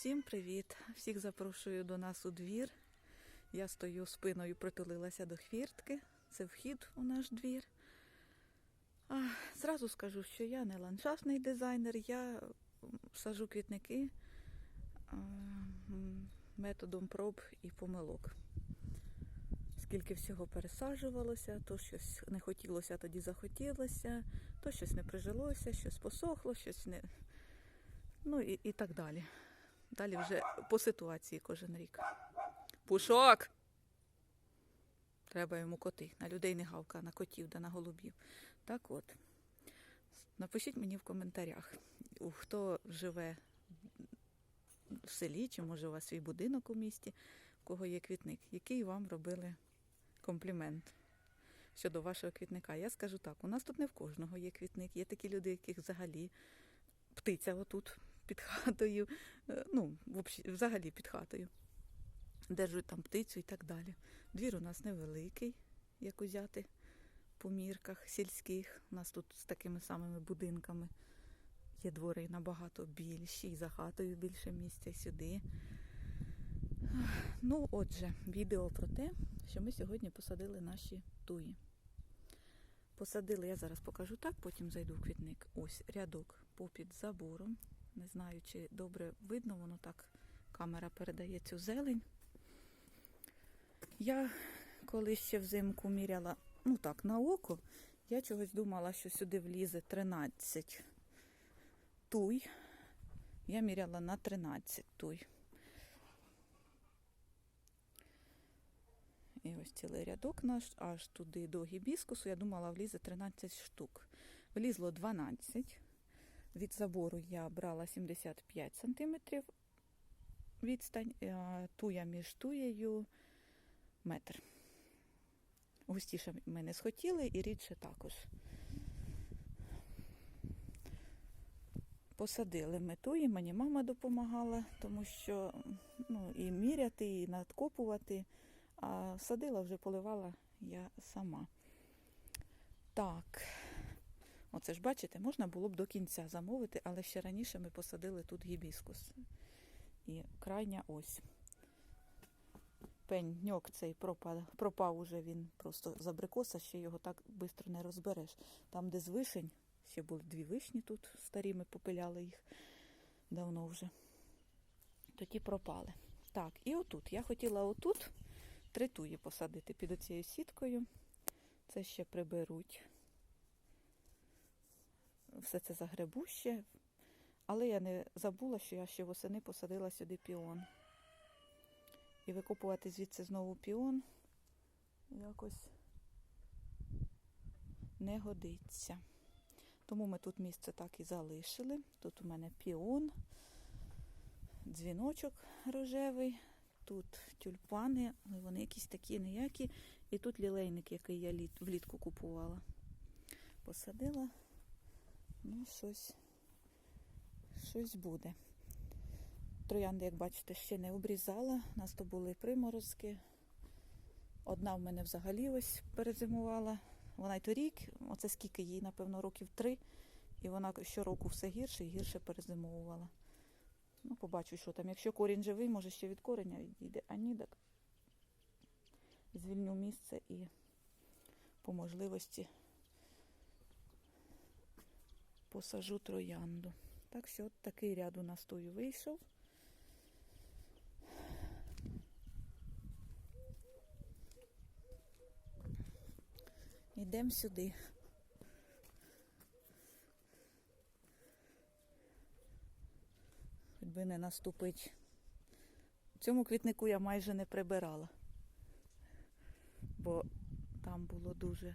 Всім привіт! Всіх запрошую до нас у двір. Я стою спиною, притулилася до хвіртки. Це вхід у наш двір. А, зразу скажу, що я не ландшафтний дизайнер, я сажу квітники методом проб і помилок. Скільки всього пересаджувалося, то щось не хотілося, тоді захотілося, то щось не прижилося, щось посохло, щось не. Ну і, і так далі. Далі вже по ситуації кожен рік. Пушок! Треба йому коти. На людей не гавка, на котів да на голубів. Так от. Напишіть мені в коментарях, хто живе в селі, чи може у вас свій будинок у місті, у кого є квітник, який вам робили комплімент щодо вашого квітника. Я скажу так: у нас тут не в кожного є квітник. Є такі люди, яких взагалі птиця отут під хатою, е, ну, взагалі- під хатою. Держать там птицю і так далі. Двір у нас невеликий, як узяти по мірках сільських. У нас тут з такими самими будинками є двори набагато більші, і за хатою більше місця сюди. Ну, отже, відео про те, що ми сьогодні посадили наші туї. Посадили, я зараз покажу так, потім зайду в квітник. Ось рядок попід забором. Не знаю, чи добре видно, воно так камера передає цю зелень. Я коли ще взимку міряла, ну так, на око, я чогось думала, що сюди влізе 13 туй. Я міряла на 13 туй. І ось цілий рядок наш, аж туди до гібіскусу. Я думала, влізе 13 штук. Влізло 12. Від забору я брала 75 сантиметрів відстань, а туя між туєю метр. Густіше ми не схотіли і рідше також. Посадили ми туї, мені мама допомагала, тому що ну, і міряти, і надкопувати. А садила вже поливала я сама. Так, оце ж бачите, можна було б до кінця замовити, але ще раніше ми посадили тут гібіскус. І крайня ось. Пеньок цей пропав, пропав уже він просто з абрикоса, ще його так швидко не розбереш. Там, де з вишень, ще були дві вишні тут старі, ми попиляли їх давно вже. Тоді пропали. Так, і отут. Я хотіла отут три туї посадити під оцією сіткою. Це ще приберуть. Все це загребу ще. Але я не забула, що я ще восени посадила сюди піон. І викопувати звідси знову піон якось не годиться. Тому ми тут місце так і залишили. Тут у мене піон, дзвіночок рожевий, тут тюльпани, але вони якісь такі ніякі. І тут лілейник, який я влітку купувала. Посадила. Ну, щось, щось буде. Троянди, як бачите, ще не обрізала. У нас то були приморозки. Одна в мене взагалі ось перезимувала. Вона й торік, оце скільки їй, напевно, років три. І вона щороку все гірше і гірше перезимовувала. Ну, побачу, що там. Якщо корінь живий, може ще від кореня відійде. А ні, так звільню місце і по можливості посажу троянду. Так що от такий ряд у нас тою вийшов. Йдемо сюди. Хоч би не наступить. В цьому квітнику я майже не прибирала, бо там було дуже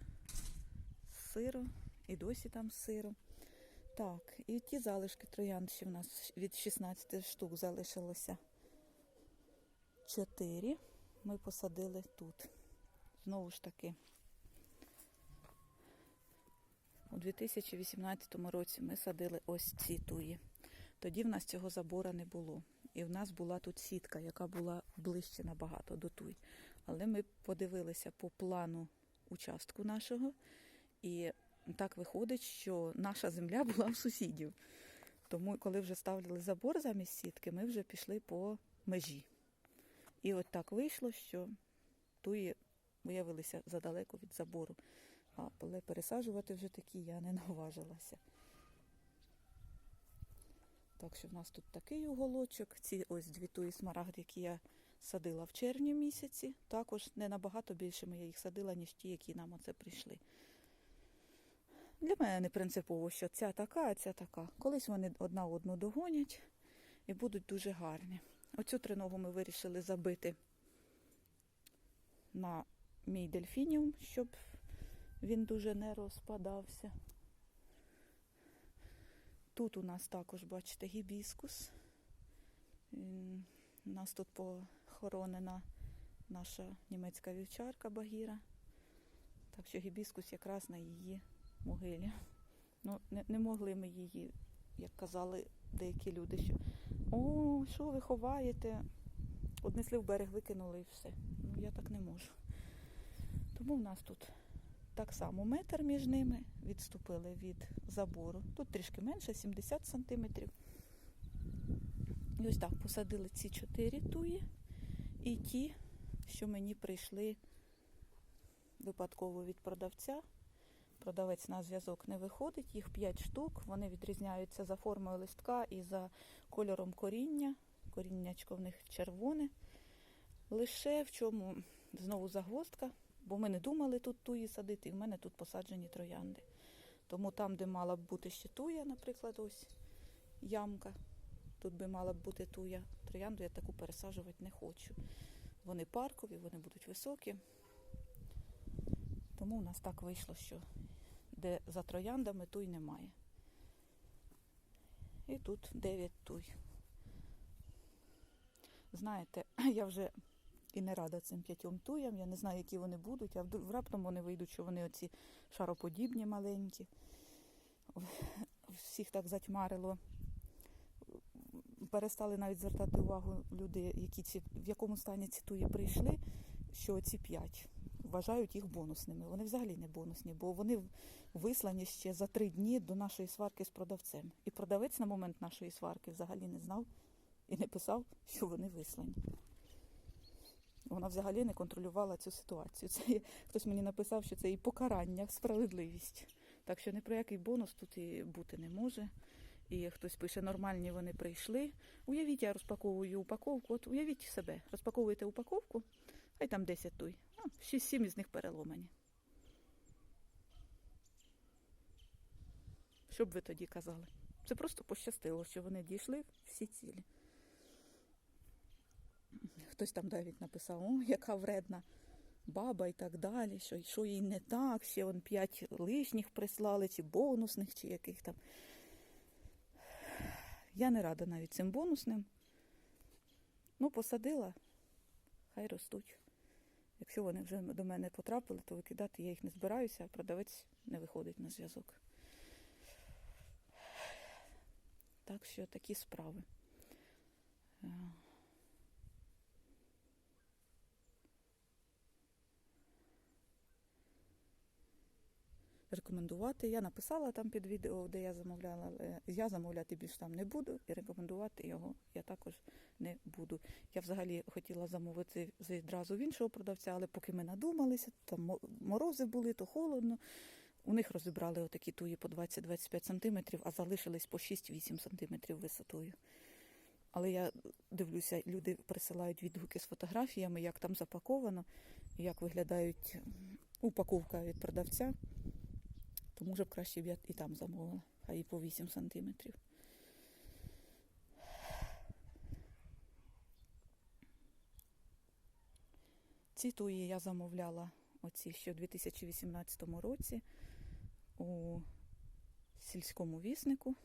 сиро, і досі там сиро. Так, і ті залишки троянд ще в нас від 16 штук залишилося 4. Ми посадили тут. Знову ж таки, у 2018 році ми садили ось ці туї. Тоді в нас цього забора не було. І в нас була тут сітка, яка була ближче набагато до туй. Але ми подивилися по плану участку нашого, і так виходить, що наша земля була в сусідів. Тому, коли вже ставили забор замість сітки, ми вже пішли по межі. І от так вийшло, що туї виявилися задалеко від забору. Але пересаджувати вже такі я не наважилася. Так що в нас тут такий уголочок. Ці ось дві туї смарагди, які я садила в червні місяці. Також не набагато більшими я їх садила, ніж ті, які нам оце прийшли. Для мене не принципово, що ця така, а ця така. Колись вони одна одну догонять і будуть дуже гарні. Оцю триногу ми вирішили забити на мій дельфініум, щоб він дуже не розпадався. Тут у нас також, бачите, гібіскус. У нас тут похоронена наша німецька вівчарка Багіра. Так що гібіскус якраз на її могилі. Ну, не, не могли ми її, як казали деякі люди, що о, що ви ховаєте? Однесли в берег, викинули і все. Ну, я так не можу. Тому в нас тут так само метр між ними відступили від забору. Тут трішки менше, 70 сантиметрів. І ось так посадили ці чотири туї і ті, що мені прийшли випадково від продавця. Продавець на зв'язок не виходить, їх 5 штук. Вони відрізняються за формою листка і за кольором коріння. Коріннячко в них червоне. Лише в чому знову загвоздка, бо ми не думали тут туї садити, і в мене тут посаджені троянди. Тому там, де мала б бути ще туя, наприклад, ось ямка, тут би мала б бути туя. Троянду я таку пересаджувати не хочу. Вони паркові, вони будуть високі. Тому у нас так вийшло, що де за трояндами туй немає. І тут 9 туй. Знаєте, я вже і не рада цим п'ятьом туям. Я не знаю, які вони будуть, а раптом вони вийдуть, що вони оці шароподібні маленькі. Всіх так затьмарило. Перестали навіть звертати увагу люди, які ці, в якому стані ці туї прийшли, що ці п'ять вважають їх бонусними. Вони взагалі не бонусні, бо вони вислані ще за три дні до нашої сварки з продавцем. І продавець на момент нашої сварки взагалі не знав і не писав, що вони вислані. Вона взагалі не контролювала цю ситуацію. Це хтось мені написав, що це і покарання, справедливість. Так що ні про який бонус тут і бути не може. І хтось пише, нормальні вони прийшли. Уявіть, я розпаковую упаковку. От уявіть себе, розпаковуєте упаковку, хай там 10 туй. А, 6-7 із них переломані. Що б ви тоді казали? Це просто пощастило, що вони дійшли всі цілі. Хтось там навіть написав, о, яка вредна баба і так далі, що, що їй не так, ще он п'ять лишніх прислали, чи бонусних, чи яких там. Я не рада навіть цим бонусним. Ну, посадила, хай ростуть. Якщо вони вже до мене потрапили, то викидати я їх не збираюся, а продавець не виходить на зв'язок. Так що такі справи. Рекомендувати. Я написала там під відео, де я замовляла, але я замовляти більш там не буду, і рекомендувати його я також не буду. Я взагалі хотіла замовити відразу в іншого продавця, але поки ми надумалися, там морози були, то холодно. У них розібрали отакі туї по 20-25 сантиметрів, а залишились по 6-8 сантиметрів висотою. Але я дивлюся, люди присилають відгуки з фотографіями, як там запаковано, як виглядають упаковка від продавця. То може б краще б я і там замовила, а і по 8 сантиметрів. Ці туї я замовляла оці ще в 2018 році у сільському віснику.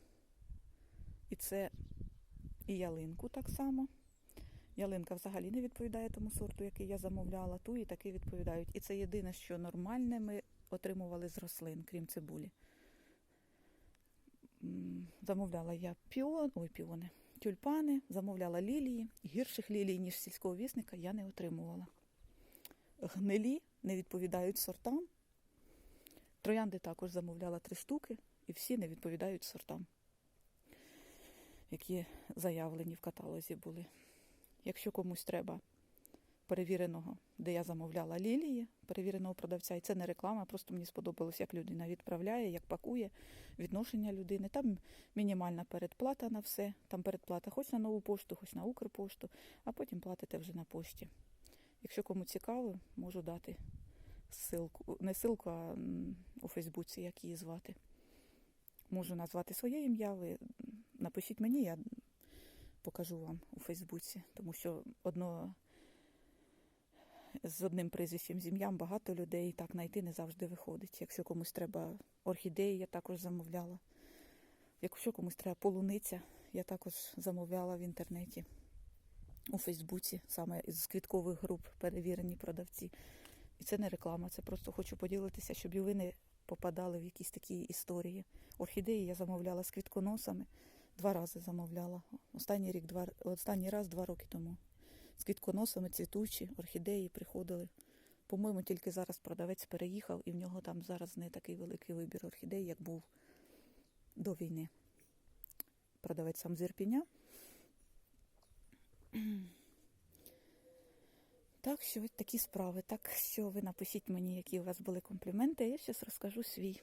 І це і ялинку так само. Ялинка взагалі не відповідає тому сорту, який я замовляла. Туї таки відповідають. І це єдине, що нормальне ми отримували з рослин, крім цибулі. Замовляла я піон, ой, піони, тюльпани, замовляла лілії. Гірших лілій, ніж сільського вісника, я не отримувала. Гнилі не відповідають сортам. Троянди також замовляла три штуки, і всі не відповідають сортам. які заявлені в каталозі були. Якщо комусь треба перевіреного, де я замовляла лілії, перевіреного продавця, і це не реклама, просто мені сподобалось, як людина відправляє, як пакує відношення людини. Там мінімальна передплата на все. Там передплата хоч на нову пошту, хоч на Укрпошту, а потім платите вже на пошті. Якщо кому цікаво, можу дати ссылку, не ссылку, а у Фейсбуці, як її звати. Можу назвати своє ім'я, ви напишіть мені, я покажу вам у Фейсбуці, тому що одно з одним прізвищем з ім'ям багато людей так знайти не завжди виходить. Якщо комусь треба орхідеї, я також замовляла. Якщо комусь треба полуниця, я також замовляла в інтернеті, у Фейсбуці, саме з квіткових груп перевірені продавці. І це не реклама, це просто хочу поділитися, щоб і ви не попадали в якісь такі історії. Орхідеї я замовляла з квітконосами, два рази замовляла. Останній рік, два, останній раз два роки тому. З квітконосами цвітучі, орхідеї приходили. По-моєму, тільки зараз продавець переїхав, і в нього там зараз не такий великий вибір орхідей, як був до війни. Продавець сам з Ірпіня. Так що ось такі справи. Так що ви напишіть мені, які у вас були компліменти, а я зараз розкажу свій.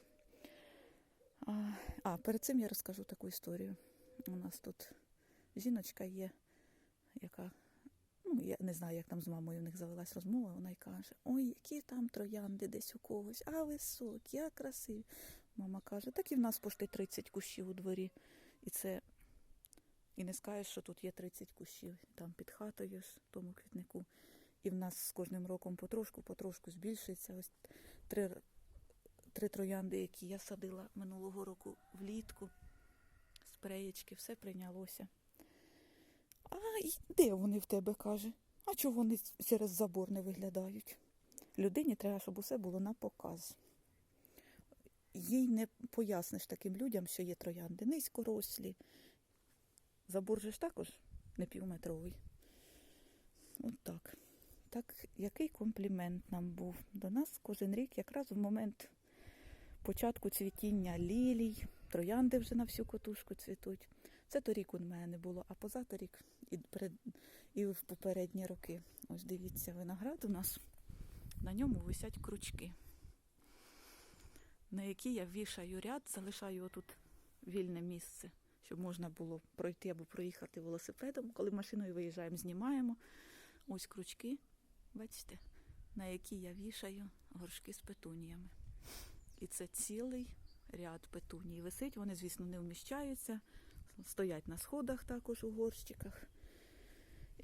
А, а перед цим я розкажу таку історію. У нас тут жіночка є, яка, я не знаю, як там з мамою в них завелась розмова, вона й каже: Ой, які там троянди десь у когось, а високі, а красиві. Мама каже, так і в нас пошти 30 кущів у дворі. І це. І не скажеш, що тут є 30 кущів, там під хатою в тому квітнику. І в нас з кожним роком потрошку, потрошку збільшується. Ось три, три троянди, які я садила минулого року влітку. Спреєчки, все прийнялося. А де вони в тебе, каже? А чого вони через забор не виглядають? Людині треба, щоб усе було на показ. Їй не поясниш таким людям, що є троянди низькорослі. Забор же ж також не півметровий. От так. Так, який комплімент нам був до нас кожен рік, якраз в момент початку цвітіння лілій, троянди вже на всю котушку цвітуть. Це торік у мене не було, а позаторік і, перед, і в попередні роки. Ось дивіться, виноград у нас, на ньому висять крючки, на які я вішаю ряд, залишаю отут вільне місце, щоб можна було пройти або проїхати велосипедом. Коли машиною виїжджаємо, знімаємо. Ось крючки, бачите, на які я вішаю горшки з петуніями. І це цілий ряд петуній. Висить, вони, звісно, не вміщаються, стоять на сходах також у горщиках.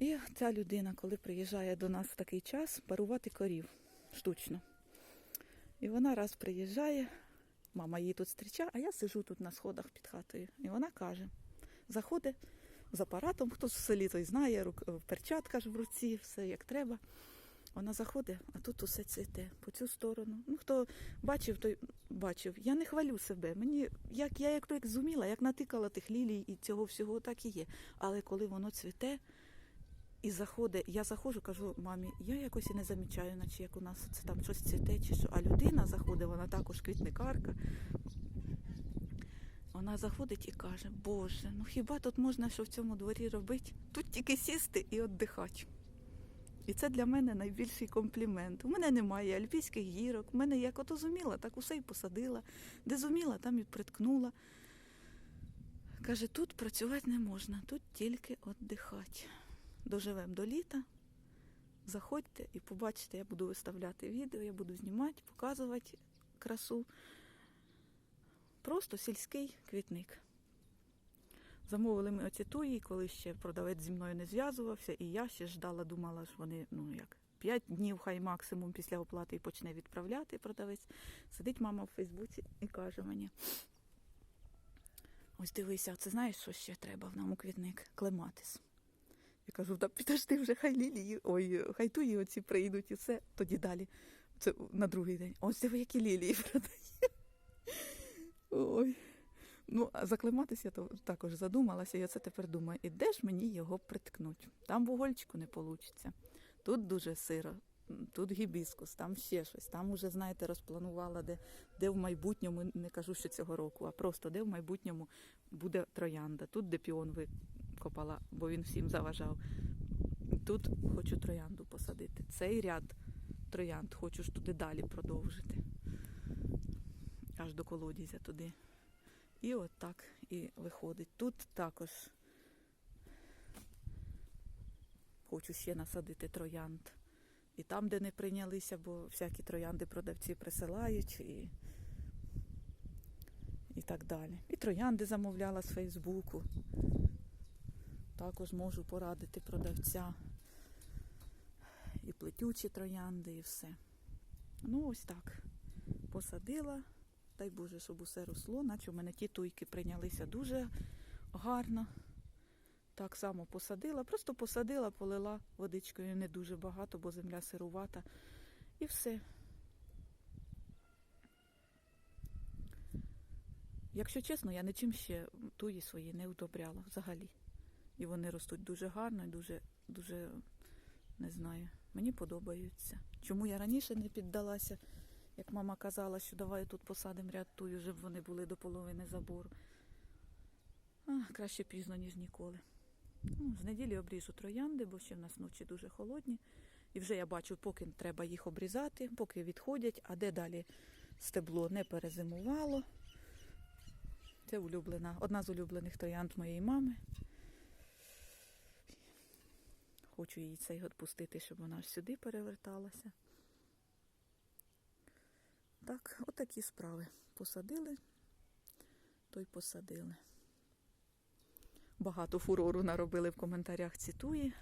І ця людина, коли приїжджає до нас в такий час, парувати корів штучно. І вона раз приїжджає, мама її тут зустрічає, а я сижу тут на сходах під хатою. І вона каже: заходить з апаратом, хто в селі той знає, перчатка ж в руці, все як треба. Вона заходить, а тут усе цвіте по цю сторону. Ну, хто бачив, той бачив. Я не хвалю себе. Мені як я як як зуміла, як натикала тих лілій і цього всього, так і є. Але коли воно цвіте і заходить, я заходжу, кажу мамі, я якось і не замічаю, наче як у нас це там щось цвіте чи що. А людина заходить, вона також квітникарка. Вона заходить і каже, Боже, ну хіба тут можна що в цьому дворі робити? Тут тільки сісти і віддихати. І це для мене найбільший комплімент. У мене немає альпійських гірок, у мене як ото зуміла, так усе й посадила. Де зуміла, там і приткнула. Каже, тут працювати не можна, тут тільки віддихати. Доживемо до літа. Заходьте і побачите, я буду виставляти відео, я буду знімати, показувати красу. Просто сільський квітник. Замовили ми оці туї, коли ще продавець зі мною не зв'язувався, і я ще ждала, думала, що вони, ну як, 5 днів, хай максимум після оплати і почне відправляти продавець. Сидить мама в Фейсбуці і каже мені: ось дивися, це знаєш, що ще треба в нам у квітник? Клематис. Я кажу, та підожди вже, хай лілії, ой, хай туї оці прийдуть і все, тоді далі. Це на другий день. Ось диви, які лілії продає. Ой. Ну, заклиматися то також задумалася, я це тепер думаю, і де ж мені його приткнуть? Там в угольчику не вийде. Тут дуже сиро. тут гібіскус, там ще щось. Там уже, знаєте, розпланувала, де, де в майбутньому, не кажу, що цього року, а просто де в майбутньому буде троянда. Тут де піон викопала, бо він всім заважав. Тут хочу троянду посадити. Цей ряд троянд хочу ж туди далі продовжити. Аж до колодязя туди. І от так і виходить. Тут також хочу ще насадити троянд. І там, де не прийнялися, бо всякі троянди продавці присилають і, і так далі. І троянди замовляла з Фейсбуку. Також можу порадити продавця. І плетючі троянди, і все. Ну, ось так. Посадила. Дай Боже, щоб усе росло, наче в мене ті туйки прийнялися дуже гарно. Так само посадила, просто посадила, полила водичкою не дуже багато, бо земля сирувата. І все. Якщо чесно, я нічим ще туї свої не удобряла взагалі. І вони ростуть дуже гарно, і дуже, дуже, не знаю, мені подобаються. Чому я раніше не піддалася, як мама казала, що давай тут посадимо ряд тую, щоб вони були до половини забору. А, краще пізно, ніж ніколи. Ну, з неділі обріжу троянди, бо ще в нас ночі дуже холодні. І вже я бачу, поки треба їх обрізати, поки відходять, а де далі стебло не перезимувало. Це улюблена, одна з улюблених троянд моєї мами. Хочу її цей відпустити, щоб вона сюди переверталася. Так, отакі справи. Посадили, то й посадили. Багато фурору наробили в коментарях цитує.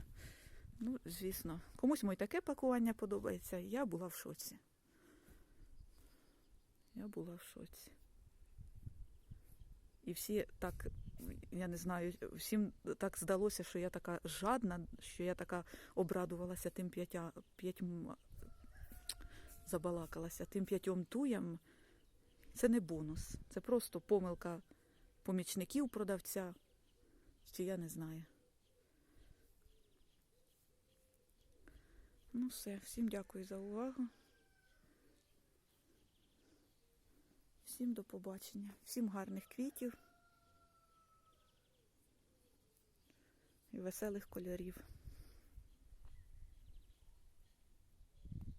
Ну, звісно, комусь моє таке пакування подобається. Я була в шоці. Я була в шоці. І всі так, я не знаю, всім так здалося, що я така жадна, що я така обрадувалася тим п'ятя, п'ятьм, забалакалася, тим п'ятьом туям. Це не бонус. Це просто помилка помічників продавця. Чи я не знаю. Ну все, всім дякую за увагу. Всім до побачення, всім гарних квітів і веселих кольорів.